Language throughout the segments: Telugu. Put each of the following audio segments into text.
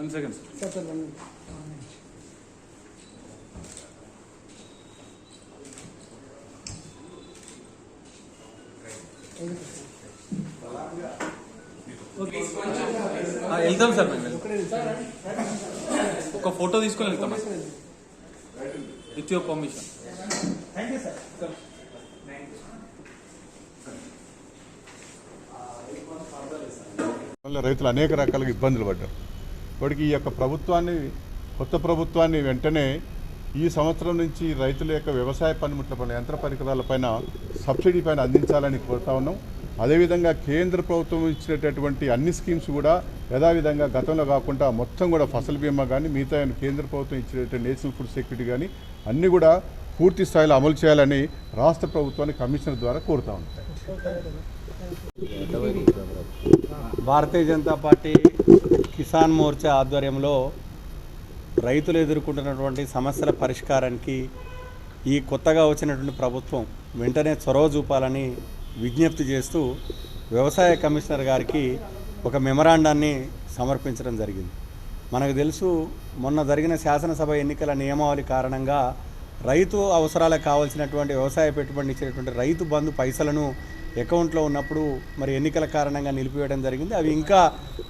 One second sir sir sir one ఆ, వెళ్తాం సార్ మేము. ఒక ఫోటో తీసుకొని వెళ్తాం. విత్ యువర్ పర్మిషన్ వల్ల రైతులు అనేక రకాలుగా ఇబ్బందులు పడ్డారు. ఇప్పటికి ఈ యొక్క ప్రభుత్వాన్ని కొత్త ప్రభుత్వాన్ని వెంటనే ఈ సంవత్సరం నుంచి రైతుల యొక్క వ్యవసాయ పనిముట్ల పైన యంత్ర పరికరాల పైన సబ్సిడీ పైన అందించాలని కోరుతా ఉన్నాం. అదేవిధంగా కేంద్ర ప్రభుత్వం ఇచ్చినటువంటి అన్ని స్కీమ్స్ కూడా యథావిధంగా గతంలో కాకుండా మొత్తం కూడా ఫసల్ బీమా కానీ మిగతా కేంద్ర ప్రభుత్వం ఇచ్చినటువంటి నేషనల్ ఫుడ్ సెక్యూరిటీ కానీ అన్నీ కూడా పూర్తి స్థాయిలో అమలు చేయాలని రాష్ట్ర ప్రభుత్వాన్ని కమిషనర్ ద్వారా కోరుతా ఉన్నాం. భారతీయ జనతా పార్టీ కిసాన్ మోర్చా ఆధ్వర్యంలో రైతులు ఎదుర్కొంటున్నటువంటి సమస్యల పరిష్కారానికి ఈ కొత్తగా వచ్చినటువంటి ప్రభుత్వం వెంటనే చొరవ చూపాలని విజ్ఞప్తి చేస్తూ వ్యవసాయ కమిషనర్ గారికి ఒక మెమరాండాన్ని సమర్పించడం జరిగింది. మనకు తెలుసు మొన్న జరిగిన శాసనసభ ఎన్నికల నియమావళి కారణంగా రైతు అవసరాలకు కావాల్సినటువంటి వ్యవసాయ పెట్టుబడిని ఇచ్చేటువంటి రైతు బంధు పైసలను అకౌంట్లో ఉన్నప్పుడు మరి ఎన్నికల కారణంగా నిలిపివేయడం జరిగింది. అవి ఇంకా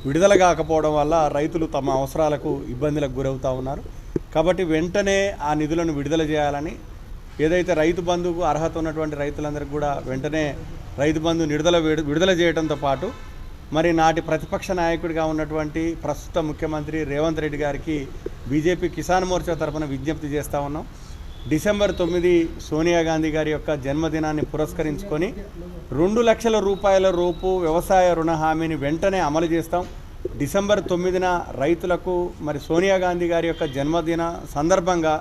విడుదల కాకపోవడం వల్ల రైతులు తమ అవసరాలకు ఇబ్బందులకు గురవుతూ ఉన్నారు. కాబట్టి వెంటనే ఆ నిధులను విడుదల చేయాలని ఏదైతే రైతు బంధుకు అర్హత ఉన్నటువంటి రైతులందరికీ కూడా వెంటనే రైతు బంధు విడుదల విడుదల చేయడంతో పాటు మరి నాటి ప్రతిపక్ష నాయకుడిగా ఉన్నటువంటి ప్రస్తుత ముఖ్యమంత్రి రేవంత్ రెడ్డి గారికి బీజేపీ కిసాన్ మోర్చా తరఫున విజ్ఞప్తి చేస్తూ ఉన్నాం. డిసెంబర్ తొమ్మిది సోనియా గాంధీ గారి యొక్క జన్మదినాన్ని పురస్కరించుకొని రెండు లక్షల రూపాయల రూపు వ్యవసాయ రుణ హామీని వెంటనే అమలు చేస్తాం. డిసెంబర్ తొమ్మిదిన రైతులకు మరి సోనియా గాంధీ గారి యొక్క జన్మదిన సందర్భంగా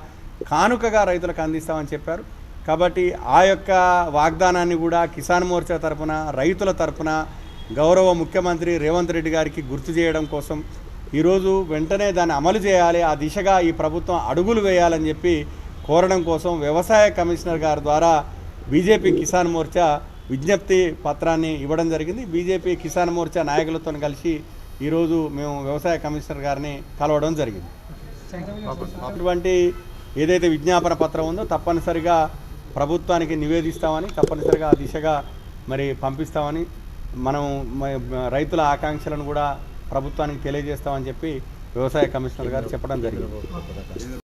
కానుకగా రైతులకు అందిస్తామని చెప్పారు. కాబట్టి ఆ యొక్క వాగ్దానాన్ని కూడా కిసాన్ మోర్చా తరపున రైతుల తరపున గౌరవ ముఖ్యమంత్రి రేవంత్ రెడ్డి గారికి గుర్తు చేయడం కోసం ఈరోజు వెంటనే దాన్ని అమలు చేయాలి. ఆ దిశగా ఈ ప్రభుత్వం అడుగులు వేయాలని చెప్పి కోరడం కోసం వ్యవసాయ కమిషనర్ గారి ద్వారా బీజేపీ కిసాన్ మోర్చా విజ్ఞప్తి పత్రాన్ని ఇవ్వడం జరిగింది. బీజేపీ కిసాన్ మోర్చా నాయకులతో కలిసి ఈరోజు మేము వ్యవసాయ కమిషనర్ గారిని కలవడం జరిగింది. అటువంటి ఏదైతే విజ్ఞాపన పత్రం ఉందో తప్పనిసరిగా ప్రభుత్వానికి నివేదిస్తామని తప్పనిసరిగా ఆ దిశగా మరి పంపిస్తామని మనం రైతుల ఆకాంక్షలను కూడా ప్రభుత్వానికి తెలియజేస్తామని చెప్పి వ్యవసాయ కమిషనర్ గారు చెప్పడం జరిగింది.